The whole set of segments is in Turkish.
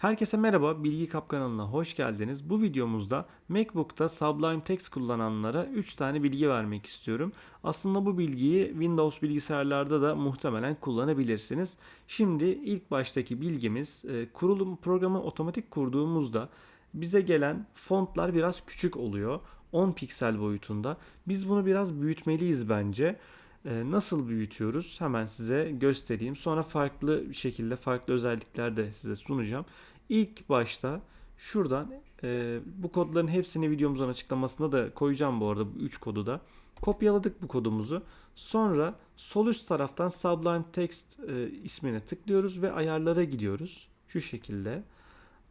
Herkese merhaba, Bilgi Kap kanalına hoş geldiniz. Bu videomuzda MacBook'ta Sublime Text kullananlara 3 tane bilgi vermek istiyorum. Aslında bu bilgiyi Windows bilgisayarlarda da muhtemelen kullanabilirsiniz. Şimdi ilk baştaki bilgimiz e, kurulum programı otomatik kurduğumuzda bize gelen fontlar biraz küçük oluyor. 10 piksel boyutunda. Biz bunu biraz büyütmeliyiz bence. Ee, nasıl büyütüyoruz? Hemen size göstereyim. Sonra farklı şekilde farklı özellikler de size sunacağım. İlk başta şuradan e, bu kodların hepsini videomuzun açıklamasına da koyacağım bu arada bu 3 kodu da. Kopyaladık bu kodumuzu. Sonra sol üst taraftan Sublime Text e, ismine tıklıyoruz ve ayarlara gidiyoruz. Şu şekilde.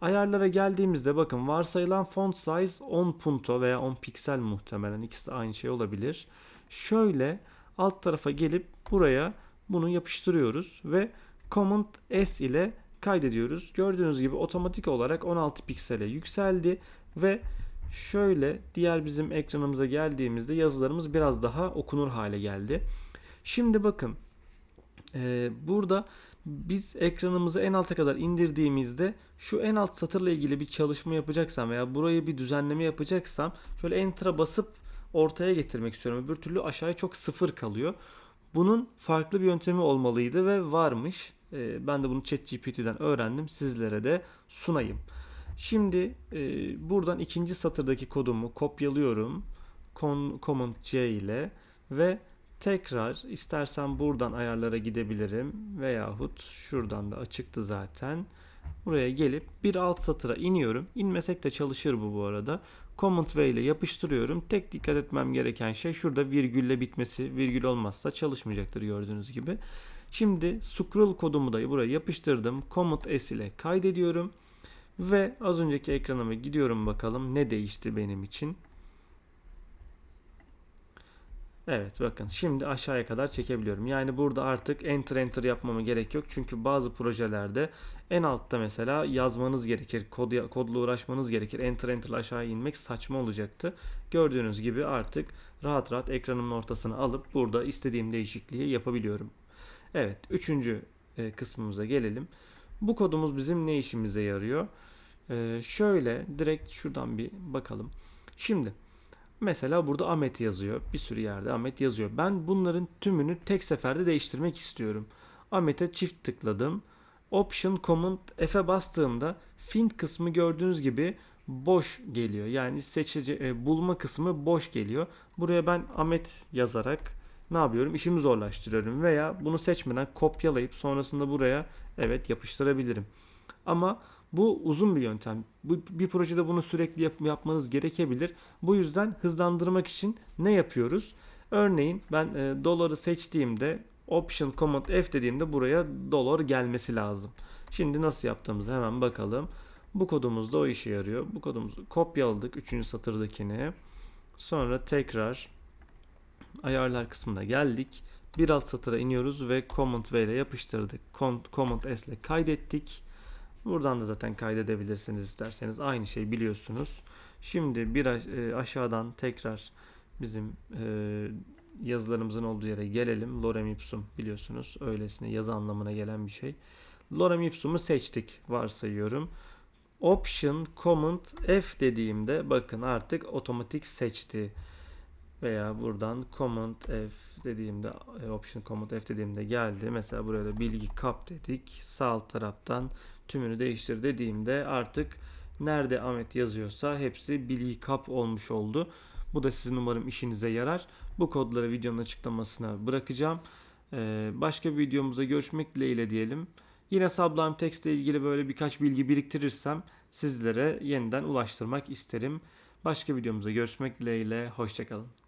Ayarlara geldiğimizde bakın varsayılan font size 10 punto veya 10 piksel muhtemelen ikisi de aynı şey olabilir. Şöyle alt tarafa gelip buraya bunu yapıştırıyoruz ve Command S ile kaydediyoruz. Gördüğünüz gibi otomatik olarak 16 piksele yükseldi ve şöyle diğer bizim ekranımıza geldiğimizde yazılarımız biraz daha okunur hale geldi. Şimdi bakın e, burada biz ekranımızı en alta kadar indirdiğimizde şu en alt satırla ilgili bir çalışma yapacaksam veya burayı bir düzenleme yapacaksam şöyle enter'a basıp ortaya getirmek istiyorum. Öbür türlü aşağıya çok sıfır kalıyor. Bunun farklı bir yöntemi olmalıydı ve varmış. Ee, ben de bunu ChatGPT'den öğrendim. Sizlere de sunayım. Şimdi e, buradan ikinci satırdaki kodumu kopyalıyorum. Con, Command C ile ve tekrar istersen buradan ayarlara gidebilirim veyahut şuradan da açıktı zaten. Buraya gelip bir alt satıra iniyorum. İnmesek de çalışır bu bu arada. Command V ile yapıştırıyorum. Tek dikkat etmem gereken şey şurada virgülle bitmesi. Virgül olmazsa çalışmayacaktır gördüğünüz gibi. Şimdi scroll kodumu da buraya yapıştırdım. Command S ile kaydediyorum. Ve az önceki ekranıma gidiyorum bakalım ne değişti benim için. Evet bakın şimdi aşağıya kadar çekebiliyorum. Yani burada artık enter enter yapmama gerek yok. Çünkü bazı projelerde en altta mesela yazmanız gerekir. Kod, kodla uğraşmanız gerekir. Enter enter aşağıya inmek saçma olacaktı. Gördüğünüz gibi artık rahat rahat ekranımın ortasına alıp burada istediğim değişikliği yapabiliyorum. Evet üçüncü e, kısmımıza gelelim. Bu kodumuz bizim ne işimize yarıyor? Ee, şöyle direkt şuradan bir bakalım. Şimdi Mesela burada Ahmet yazıyor. Bir sürü yerde Ahmet yazıyor. Ben bunların tümünü tek seferde değiştirmek istiyorum. Ahmet'e çift tıkladım. Option Command F'e bastığımda Find kısmı gördüğünüz gibi boş geliyor. Yani seçici e, bulma kısmı boş geliyor. Buraya ben Ahmet yazarak ne yapıyorum? İşimi zorlaştırıyorum veya bunu seçmeden kopyalayıp sonrasında buraya evet yapıştırabilirim. Ama bu uzun bir yöntem. Bu, bir projede bunu sürekli yap, yapmanız gerekebilir. Bu yüzden hızlandırmak için ne yapıyoruz? Örneğin ben e, doları seçtiğimde Option Command F dediğimde buraya dolar gelmesi lazım. Şimdi nasıl yaptığımızı hemen bakalım. Bu kodumuz da o işe yarıyor. Bu kodumuzu kopyaladık 3. satırdakini. Sonra tekrar ayarlar kısmına geldik. Bir alt satıra iniyoruz ve Command V ile yapıştırdık. Command S ile kaydettik. Buradan da zaten kaydedebilirsiniz isterseniz. Aynı şey biliyorsunuz. Şimdi bir e, aşağıdan tekrar bizim e, yazılarımızın olduğu yere gelelim. Lorem ipsum biliyorsunuz. Öylesine yazı anlamına gelen bir şey. Lorem ipsum'u seçtik varsayıyorum. Option Command F dediğimde bakın artık otomatik seçti. Veya buradan Command F dediğimde e, Option Command F dediğimde geldi. Mesela buraya da bilgi kap dedik. Sağ alt taraftan tümünü değiştir dediğimde artık nerede Ahmet yazıyorsa hepsi bilgi kap olmuş oldu. Bu da sizin umarım işinize yarar. Bu kodları videonun açıklamasına bırakacağım. Ee, başka bir videomuzda görüşmek dileğiyle diyelim. Yine Sublime Text ile ilgili böyle birkaç bilgi biriktirirsem sizlere yeniden ulaştırmak isterim. Başka videomuzda görüşmek dileğiyle. Hoşçakalın.